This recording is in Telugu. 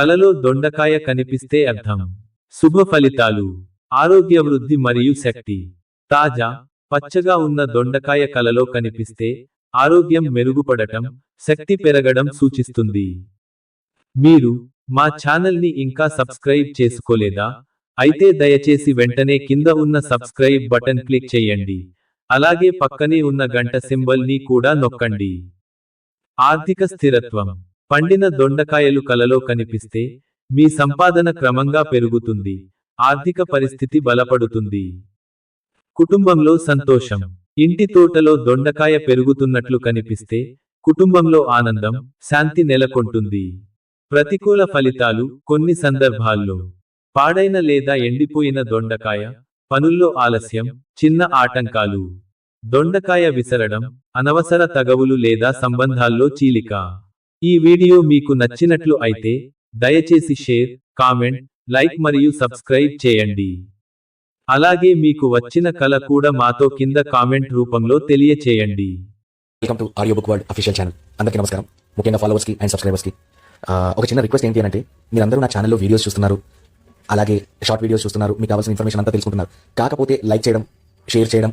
కలలో దొండకాయ కనిపిస్తే అర్థం. శుభ ఫలితాలు. ఆరోగ్య వృద్ధి మరియు శక్తి. తాజా పచ్చగా ఉన్న దొండకాయ కలలో కనిపిస్తే ఆరోగ్యం మెరుగుపడటం శక్తి పెరగడం సూచిస్తుంది. మీరు మా ఛానల్ని ఇంకా సబ్స్క్రైబ్ చేసుకోలేదా? అయితే దయచేసి వెంటనే కింద ఉన్న సబ్స్క్రైబ్ బటన్ క్లిక్ చేయండి. అలాగే పక్కనే ఉన్న గంట సింబల్ని కూడా నొక్కండి. ఆర్థిక స్థిరత్వం. పండిన దొండకాయలు కలలో కనిపిస్తే మీ సంపాదన క్రమంగా పెరుగుతుంది ఆర్థిక పరిస్థితి బలపడుతుంది. కుటుంబంలో సంతోషం. ఇంటి తోటలో దొండకాయ పెరుగుతున్నట్లు కనిపిస్తే కుటుంబంలో ఆనందం శాంతి నెలకొంటుంది. ప్రతికూల ఫలితాలు కొన్ని సందర్భాల్లో. పాడైన లేదా ఎండిపోయిన దొండకాయ పనుల్లో ఆలస్యం చిన్న ఆటంకాలు. దొండకాయ విసరడం అనవసర తగవులు లేదా సంబంధాల్లో చీలిక. ఈ వీడియో మీకు నచ్చినట్లు అయితే దయచేసి షేర్ కామెంట్ లైక్ మరియు సబ్స్క్రైబ్ చేయండి. అలాగే మీకు వచ్చిన కళ కూడా మాతో కింద కామెంట్ రూపంలో తెలియచేయండి. Welcome to audio book world official channel అందరికీ నమస్కారం. ముఖ్యంగా ఫాలోవర్స్కి అండ్ సబ్స్క్రైబర్స్కి ఒక చిన్న రిక్వెస్ట్ ఏంటి అంటే మీరందరూ నా ఛానల్లో వీడియోస్ చూస్తున్నారు. అలాగే షార్ట్ వీడియోస్ చూస్తున్నారు. మీకు కావాల్సిన ఇన్ఫర్మేషన్ అంతా తెలుసుకుంటున్నారు. కాకపోతే లైక్ చేయడం షేర్ చేయడం